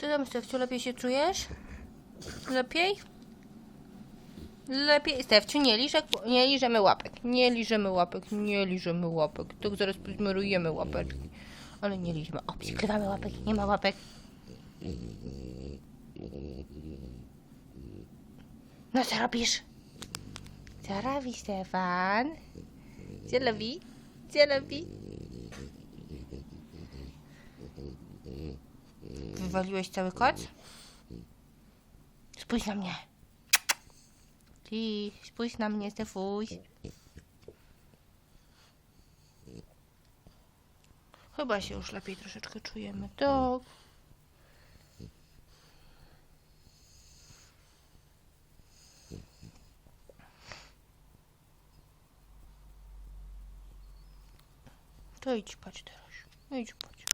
tam, Stefciu, lepiej się czujesz? Lepiej? Lepiej. Stefciu, nie, liżek, nie liżemy łapek. Nie liżemy łapek, nie liżemy łapek. Tak zaraz pozmerujemy łapeczki. Ale nie liżemy. O, przykrywamy łapek, nie ma łapek. No co robisz? Co robi Stefan? Co robi? Co robi? Wywaliłeś cały koc? Spójrz na mnie. Ty, spójrz na mnie, Stefuś. Chyba się już lepiej troszeczkę czujemy. Tak. To idź patrz teraz. Idź patrz.